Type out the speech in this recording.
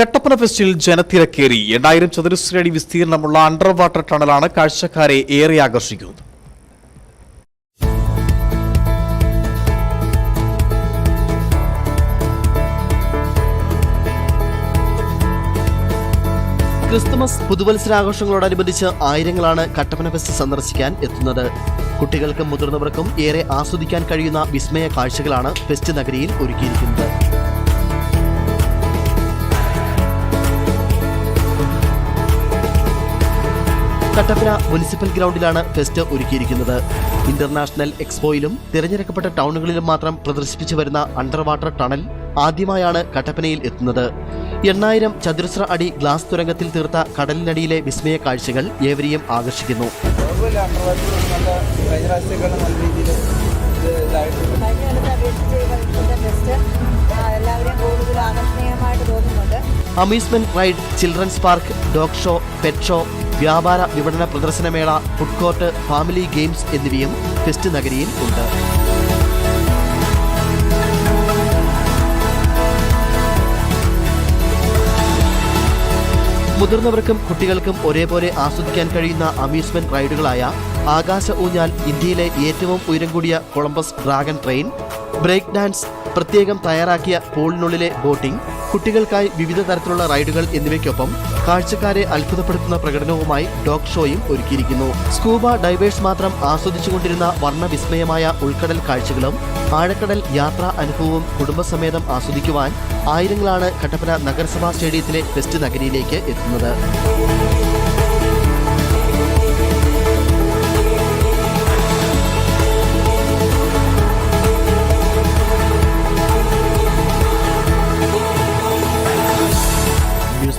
കട്ടപ്പന ഫെസ്റ്റിൽ ജനത്തിരക്കേറി എണ്ണായിരം ചതുരശ്ര അടി വിസ്തീർണമുള്ള അണ്ടർ വാട്ടർ ടണലാണ് കാഴ്ചക്കാരെ ഏറെ ആകർഷിക്കുന്നത്. ക്രിസ്തുമസ് പുതുവത്സരാഘോഷങ്ങളോടനുബന്ധിച്ച് ആയിരങ്ങളാണ് കട്ടപ്പന ഫെസ്റ്റ് സന്ദർശിക്കാൻ എത്തുന്നത്. കുട്ടികൾക്കും മുതിർന്നവർക്കും ഏറെ ആസ്വദിക്കാൻ കഴിയുന്ന വിസ്മയ കാഴ്ചകളാണ് ഫെസ്റ്റ് നഗരിയിൽ ഒരുക്കിയിരിക്കുന്നത്. കട്ടപ്പന മുനിസിപ്പൽ ഗ്രൗണ്ടിലാണ് ഫെസ്റ്റ് ഒരുക്കിയിരിക്കുന്നത്. ഇന്റർനാഷണൽ എക്സ്പോയിലും തിരഞ്ഞെടുക്കപ്പെട്ട ടൗണുകളിലും മാത്രം പ്രദർശിപ്പിച്ചു വരുന്ന അണ്ടർ വാട്ടർ ടണൽ ആദ്യമായാണ് കട്ടപ്പനയിൽ എത്തുന്നത്. എണ്ണായിരം ചതുരശ്ര അടി ഗ്ലാസ് തുരങ്കത്തിൽ തീർത്ത കടലിനടിയിലെ വിസ്മയ കാഴ്ചകൾ ഏവരെയും ആകർഷിക്കുന്നു. Amusement ride children's park dog show pet show വ്യാപാര വിപണന പ്രദർശനമേള ഫുഡ് കോർട്ട് ഫാമിലി ഗെയിംസ് എന്നിവയും ഫെസ്റ്റ് നഗരിയിൽ ഉണ്ട്. മുതിർന്നവർക്കും കുട്ടികൾക്കും ഒരേപോലെ ആസ്വദിക്കാൻ കഴിയുന്ന അമ്യൂസ്മെന്റ് റൈഡുകളായ ആകാശ ഊഞ്ഞാൽ ഇന്ത്യയിലെ ഏറ്റവും ഉയരം കൂടിയ Columbus dragon train break dance പ്രത്യേകം തയ്യാറാക്കിയ പൂളിനുള്ളിലെ ബോട്ടിംഗ് കുട്ടികൾക്കായി വിവിധ തരത്തിലുള്ള റൈഡുകൾ എന്നിവയ്ക്കൊപ്പം കാഴ്ചക്കാരെ അത്ഭുതപ്പെടുത്തുന്ന പ്രകടനവുമായി ഡോഗ് ഷോയും ഒരുക്കിയിരിക്കുന്നു. സ്കൂബ ഡൈവേഴ്സ് മാത്രം ആസ്വദിച്ചുകൊണ്ടിരുന്ന വർണവിസ്മയമായ ഉൾക്കടൽ കാഴ്ചകളും ആഴക്കടൽ യാത്രാ അനുഭവവും കുടുംബസമേതം ആസ്വദിക്കുവാൻ ആയിരങ്ങളാണ് കട്ടപ്പന നഗരസഭാ സ്റ്റേഡിയത്തിലെ ഫെസ്റ്റ് നഗരിയിലേക്ക് എത്തുന്നത്.